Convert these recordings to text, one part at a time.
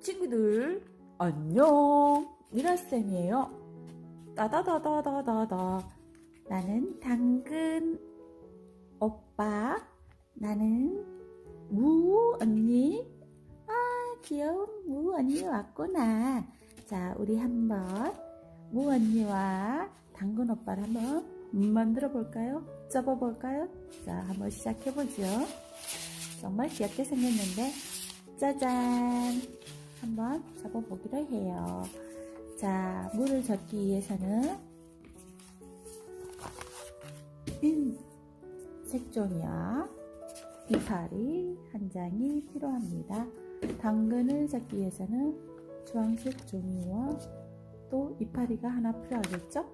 친구들 안녕. 미라쌤이에요. 따다다다다다다. 나는 당근. 오빠 나는 무 언니. 아 귀여운 무 언니 왔구나. 자 우리 한번 무 언니와 당근 오빠를 한번 만들어 볼까요? 접어 볼까요? 자 한번 시작해 보죠. 정말 귀엽게 생겼는데 짜잔! 한번 접어보기로 해요. 자, 물을 젓기 위해서는 흰 색종이와 이파리 한 장이 필요합니다. 당근을 젓기 위해서는 주황색 종이와 또 이파리가 하나 필요하겠죠?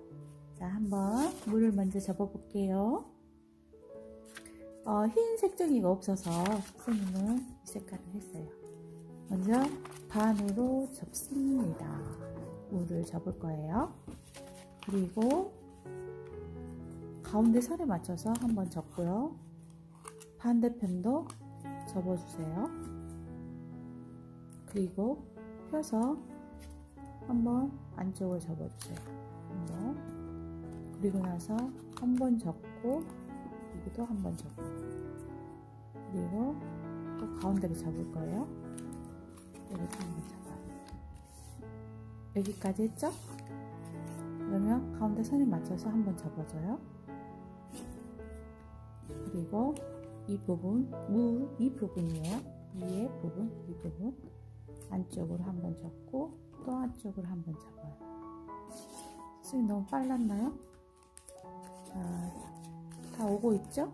자, 한번 물을 먼저 접어볼게요. 어, 흰 색종이가 없어서 선생님은 이 색깔을 했어요. 먼저 반으로 접습니다. 물을 접을 거예요. 그리고 가운데 선에 맞춰서 한번 접고요. 반대편도 접어주세요. 그리고 펴서 한번 안쪽을 접어주세요. 한번 그리고 나서 한 번 접고 여기도 한 번 접고 그리고 또 가운데로 접을 거예요. 여기도 한번 접어요. 여기까지 했죠? 그러면 가운데 선에 맞춰서 한번 접어줘요. 그리고 이 부분, 무, 이 부분이에요. 위에 부분, 이 부분. 안쪽으로 한번 접고 또 안쪽으로 한번 접어요. 선생님 너무 빨랐나요? 자, 다 오고 있죠?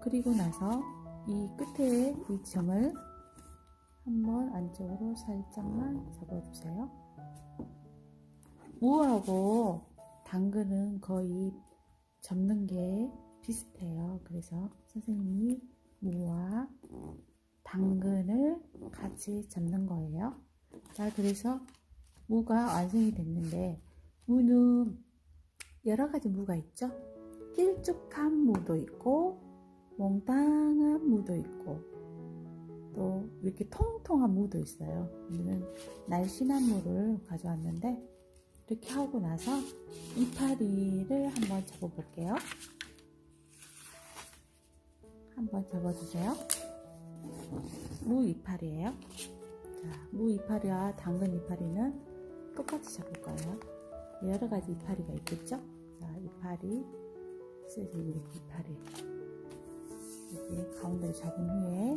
그리고 나서 이 끝에 이 점을 한번 안쪽으로 살짝만 접어주세요. 무하고 당근은 거의 접는 게 비슷해요. 그래서 선생님이 무와 당근을 같이 접는 거예요. 자, 그래서 무가 완성이 됐는데 무는 여러 가지 무가 있죠. 길쭉한 무도 있고 몽땅한 무도 있고 또 이렇게 통통한 무도 있어요. 오늘은 날씬한 무를 가져왔는데 이렇게 하고 나서 이파리를 한번 접어볼게요. 한번 접어주세요. 무 이파리예요. 자, 무 이파리와 당근 이파리는 똑같이 접을 거예요. 여러 가지 이파리가 있겠죠? 자, 이파리, 쓰지 이렇게 이파리. 여기 가운데를 접은 후에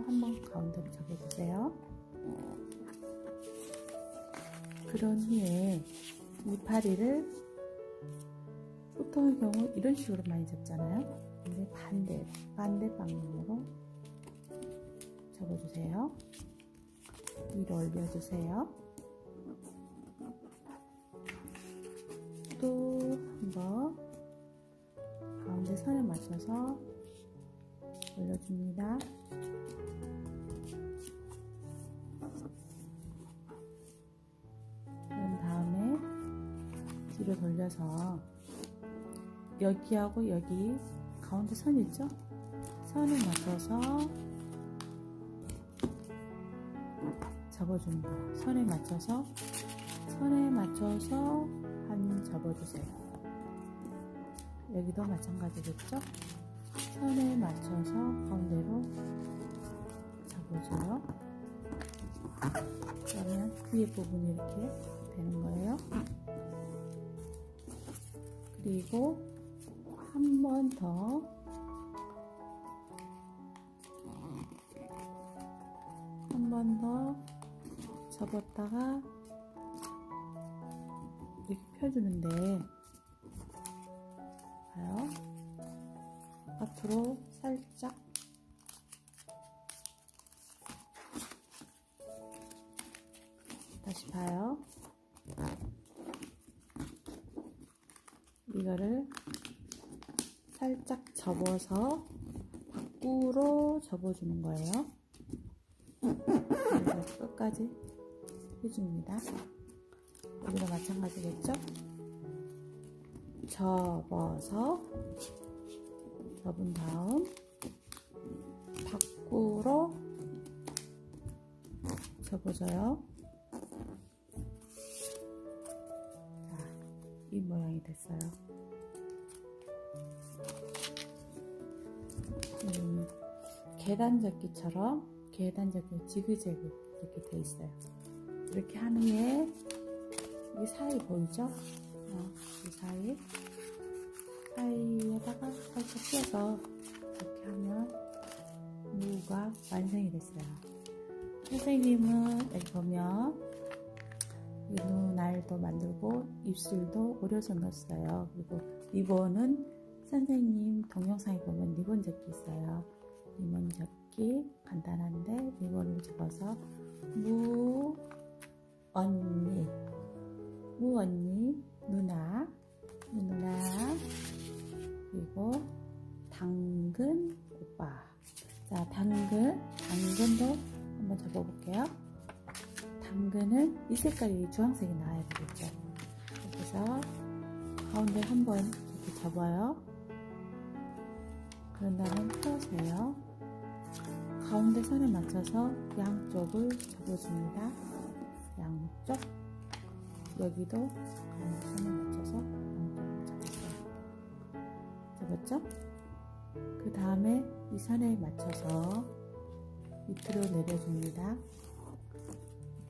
또한번 가운데를 접어주세요. 그런 후에 이파리를 보통의 경우 이런 식으로 많이 접잖아요. 근데 반대로, 반대 방향으로 접어주세요. 위로 올려주세요. 또 한번 가운데 선에 맞춰서 올려줍니다. 그런 다음에 뒤로 돌려서 여기하고 여기 가운데 선 있죠? 선에 맞춰서 거예요. 선에 맞춰서 선에 맞춰서 한 접어주세요. 여기도 마찬가지겠죠? 선에 맞춰서 가운데로 접어줘요. 그러면 위에 부분이 이렇게 되는 거예요. 그리고 한 번 더 한 번 더 접었다가 이렇게 펴주는데 앞으로 살짝. 다시 봐요. 이거를 살짝 접어서 밖으로 접어주는 거예요. 끝까지 해줍니다. 여기도 마찬가지겠죠? 접어서 접은 다음 밖으로 접어줘요. 자, 이 모양이 됐어요. 음, 계단 접기처럼 계단 접기 지그재그 이렇게 돼 있어요. 이렇게 한 후에 이 사이 보이죠? 어, 이 사이 사이에다가 살짝 껴서 이렇게 하면 무가 완성이 됐어요. 선생님은 여기 보면 이 눈알도 만들고 입술도 오려서 넣었어요. 그리고 리본은 선생님 동영상에 보면 리본 접기 있어요. 리본 접기 간단한데 리본을 접어서 무 언니 무 언니 당근은 이 색깔이 주황색이 나와야 되겠죠. 그래서 가운데 한번 이렇게 접어요. 그런 다음에 펴세요. 가운데 선에 맞춰서 양쪽을 접어줍니다. 양쪽. 여기도 가운데 선에 맞춰서 양쪽을 접었어요. 접었죠? 그 다음에 이 선에 맞춰서 밑으로 내려줍니다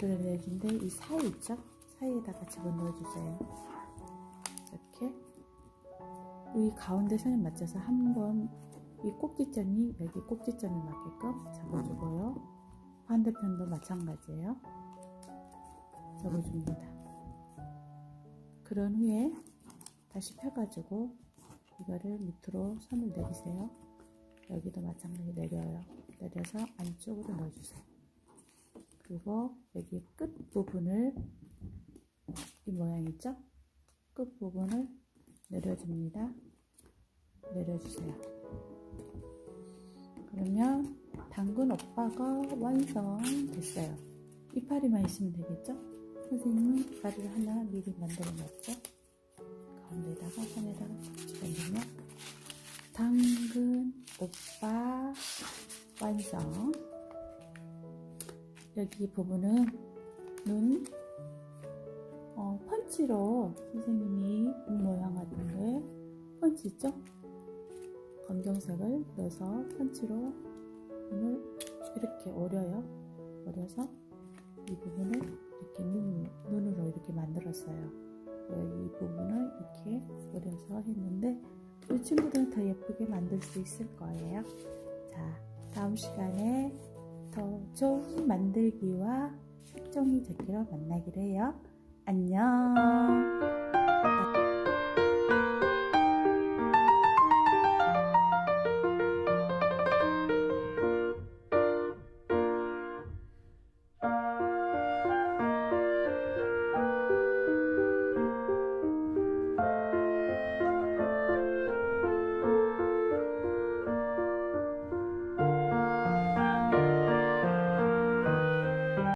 밑으로 내려주는데 이 사이 있죠? 사이에다가 집어넣어 주세요 이렇게 이 가운데 선에 맞춰서 한번 이 꼭지점이 여기 꼭지점에 맞게끔 잡아주고요 반대편도 마찬가지예요 접어줍니다 그런 후에 다시 펴가지고 이거를 밑으로 선을 내리세요. 여기도 마찬가지 내려요. 내려서 안쪽으로 넣어주세요. 그리고 여기 끝 부분을 이 모양 있죠? 끝 부분을 내려줍니다. 내려주세요. 그러면 당근 오빠가 완성됐어요. 이파리만 있으면 되겠죠? 선생님은 이파리를 하나 미리 만들어 놨죠? 가운데다가 손에다가 집어넣으면 당근 오빠 완성 여기 부분은 눈 어, 펀치로 선생님이 눈 모양 같은 거에 펀치 있죠? 검정색을 넣어서 펀치로 눈을 이렇게 오려요 오려서 이 부분을 이렇게 눈, 눈으로 이렇게 만들었어요 이 부분을 이렇게 그려서 했는데 우리 친구들은 더 예쁘게 만들 수 있을 거예요. 자, 다음 시간에 더 좋은 만들기와 색종이 접기로 만나기로 해요. 안녕!